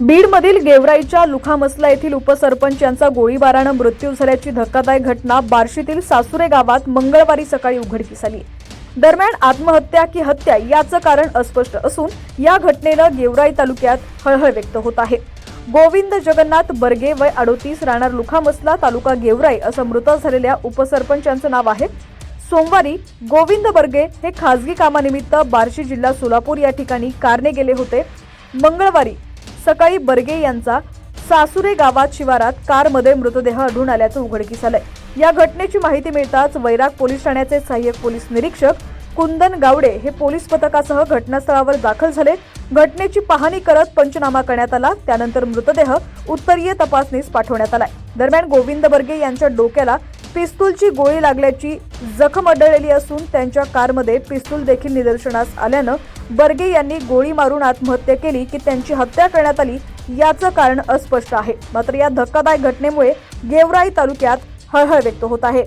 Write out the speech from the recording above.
बीडमधील गेवराईच्या लुखामसला येथील उपसरपंच यांचा गोळीबारानं मृत्यू झाल्याची धक्कादायक घटना बार्शीतील सासुरे गावात मंगळवारी सकाळी उघडकीस आली. दरम्यान आत्महत्या की हत्या याचं कारण अस्पष्ट असून या घटनेनं गेवराई तालुक्यात हळहळ व्यक्त होत आहे. गोविंद जगन्नाथ बर्गे वय अडोतीस राहणार लुखामसला तालुका गेवराई असं मृत झालेल्या उपसरपंचांचं नाव आहे. सोमवारी गोविंद बर्गे हे खासगी कामानिमित्त बार्शी जिल्हा सोलापूर या ठिकाणी कारने गेले होते. मंगळवारी सकाळी बर्गे यांचा सासुरे गावात शिवारात कारमध्ये मृतदेह आढळून आल्याचं उघडकीस आलंय. या घटनेची माहिती मिळताच वैराग पोलीस ठाण्याचे सहाय्यक पोलीस निरीक्षक कुंदन गावडे हे पोलीस पथकासह घटनास्थळावर दाखल झाले. घटनेची पाहणी करत पंचनामा करण्यात आला. त्यानंतर मृतदेह उत्तरीय तपासणीस पाठवण्यात आलाय. दरम्यान गोविंद बर्गे यांच्या डोक्याला पिस्तूलची गोळी लागल्याची जखम आढळलेली असून त्यांच्या कारमध्ये पिस्तूल देखील निदर्शनास आल्यानं बर्गे यांनी गोळी मारून आत्महत्या केली की त्यांची हत्या करण्यात आली याचं कारण अस्पष्ट आहे. मात्र या धक्कादायक घटनेमुळे गेवराई तालुक्यात हळहळ व्यक्त होत आहे.